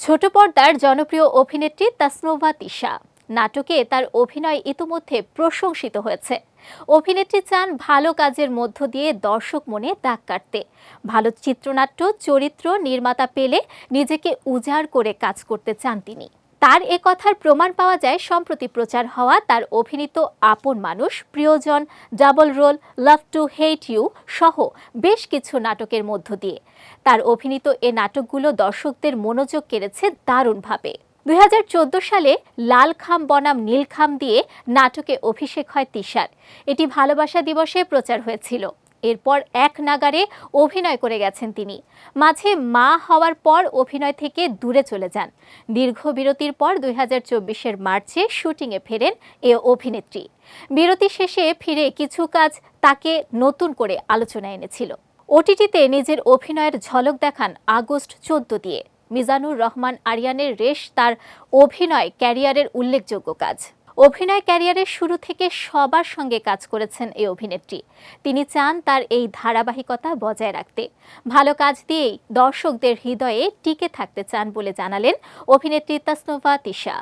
ছোট পর্দার জনপ্রিয় অভিনেত্রী তাসনোভা তিশা। নাটকে তার অভিনয় ইতিমধ্যে প্রশংসিত হয়েছে। অভিনেত্রী চান ভালো কাজের মধ্য দিয়ে দর্শক মনে দাগ কাটতে। ভালো চিত্রনাট্য, চরিত্র, নির্মাতা পেলে নিজেকে উজাড় করে কাজ করতে চান তিনি। তার এ কথার প্রমাণ পাওয়া যায় সম্প্রতি প্রচার হওয়া তার অভিনীত আপন মানুষ, প্রিয়জন, double role, love to hate you সহ বেশ কিছু নাটকের মধ্য দিয়ে। তার অভিনীত এ নাটকগুলো দর্শকদের মনোযোগ কেড়েছে দারুণভাবে। দুই হাজার চোদ্দ সালে লাল খাম বনাম নীলখাম দিয়ে নাটকে অভিষেক হয় তিশার। এটি ভালোবাসা দিবসে প্রচার হয়েছিল। এরপর এক নাগারে অভিনয় করে গেছেন তিনি। মাঝে মা হওয়ার পর অভিনয় থেকে দূরে চলে যান। দীর্ঘ বিরতির পর দুই হাজার চব্বিশের মার্চে শুটিংয়ে ফেরেন এ অভিনেত্রী। বিরতি শেষে ফিরে কিছু কাজ তাকে নতুন করে আলোচনায় এনেছিল। ওটিটিতে নিজের অভিনয়ের ঝলক দেখান আগস্ট চোদ্দ দিয়ে। মিজানুর রহমান আরিয়ানের রেশ তার অভিনয় ক্যারিয়ারের উল্লেখযোগ্য কাজ। অভিনয় ক্যারিয়ারের শুরু থেকে সবার সঙ্গে কাজ করেছেন এই অভিনেত্রী। তিনি চান তার এই ধারাবাহিকতা বজায় রাখতে। ভালো কাজ দিয়েই দর্শকদের হৃদয়ে টিকে থাকতে চান বলে জানালেন অভিনেত্রী তাসনোভা তিশা।